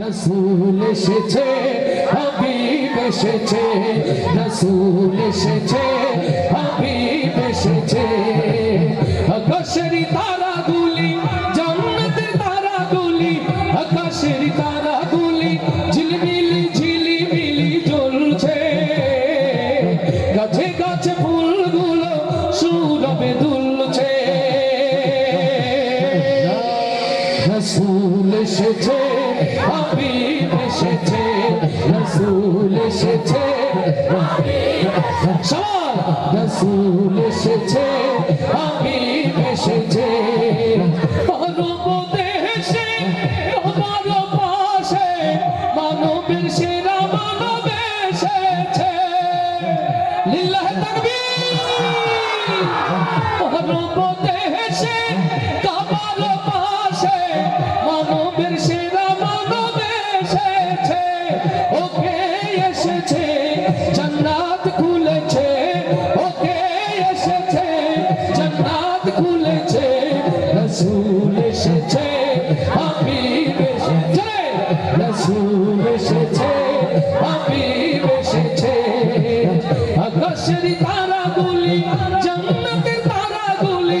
রসুল এসেছে হাবিব এসেছে রসুল এসেছে হাবিব এসেছে। আকাশের তারাগুলি জান্নাতের তারাগুলি আকাশের তারাগুলি। রসুল এসেছে, হাবিব এসেছে, রসুল এসেছে রসুল এসেছে, হাবিব এসেছে। পরম দেশে আমার পাশে, মানবের সেরা মানব এসেছে। লিল্লাহ তাকবীর। পরবতে এসেছে জান্নাত খুলেছে, ওকে এসেছে, জান্নাত খুলেছে, রসুল এসেছে, হাবিব এসেছে, রসুল এসেছে, হাবিব এসেছে। আকাশের তারাগুলি, জান্নাতের তারাগুলি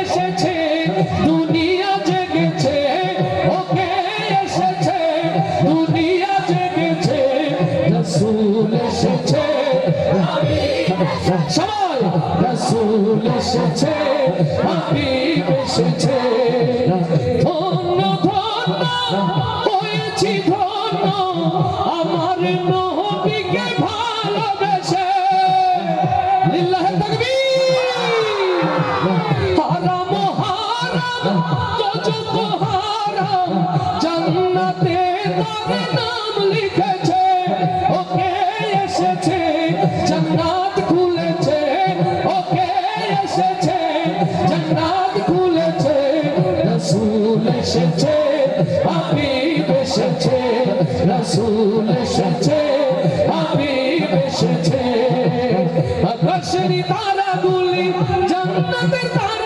এসেছে, দুনিয়া জেগেছে, ওকে এসেছে, দুনিয়া জেগেছে, রসুল এসেছে সবাই রসুল এসেছে হাবিব এসেছে। ধন্য ধন্য, হয়েছি ধন্য, আমার নবীকে লিখেছে, ওকে এসেছে, জান্নাত খুলেছে, ওকে এসেছে, জান্নাত খুলেছে, রসুল এসেছে, হাবিব এসেছে, রসুল এসেছে, হাবিব এসেছে। আকাশের তারাগুলি জান্নাতের তারাগুলি